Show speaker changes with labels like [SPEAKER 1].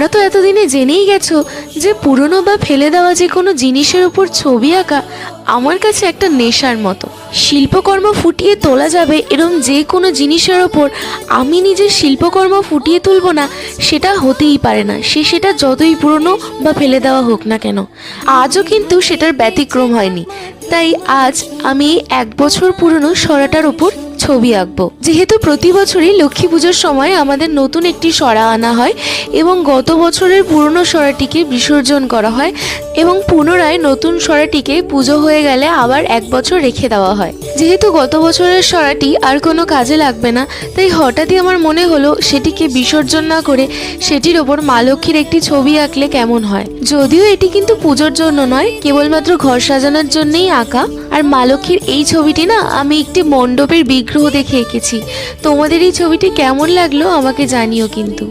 [SPEAKER 1] তোমরা তো এতদিনে জেনেই গেছো যে পুরনো বা ফেলে দেওয়া যে কোনো জিনিসের উপর ছবি আঁকা আমার কাছে একটা নেশার মতো। শিল্পকর্ম ফুটিয়ে তোলা যাবে এরম যে কোনো জিনিসের ওপর। আমি নিজের শিল্পকর্ম ফুটিয়ে তুলবো না, সেটা হতেই পারে না। সে সেটা যতই পুরনো বা ফেলে দেওয়া হোক না কেন, আজও কিন্তু সেটার ব্যতিক্রম হয়নি। তাই আজ আমি এক বছর পুরনো সরাটার ওপর ছবি আঁকবো। যেহেতু প্রতি বছরই লক্ষ্মী পুজোর সময় আমাদের নতুন একটি সরা আনা হয় এবং গত বছরের পুরনো সরাটিকে বিসর্জন করা হয় এবং পুনরায় নতুন সরাটিকে পুজো হয়ে গেলে আবার এক বছর রেখে দেওয়া হয়। যেহেতু গত বছরের সরাটি আর কোনো কাজে লাগবে না, তাই হঠাৎই আমার মনে হলো সেটিকে বিসর্জন না করে সেটির ওপর মা লক্ষ্মীর একটি ছবি আঁকলে কেমন হয়। যদিও এটি কিন্তু পুজোর জন্য নয়, কেবলমাত্র ঘর সাজানোর জন্যই আঁকা। আর মা লক্ষ্মীর এই ছবিটি না, আমি একটি মণ্ডপের বিগ্রহ দেখে এঁকেছি। তোমাদের এই ছবিটি কেমন লাগল আমাকে জানিও কিন্তু।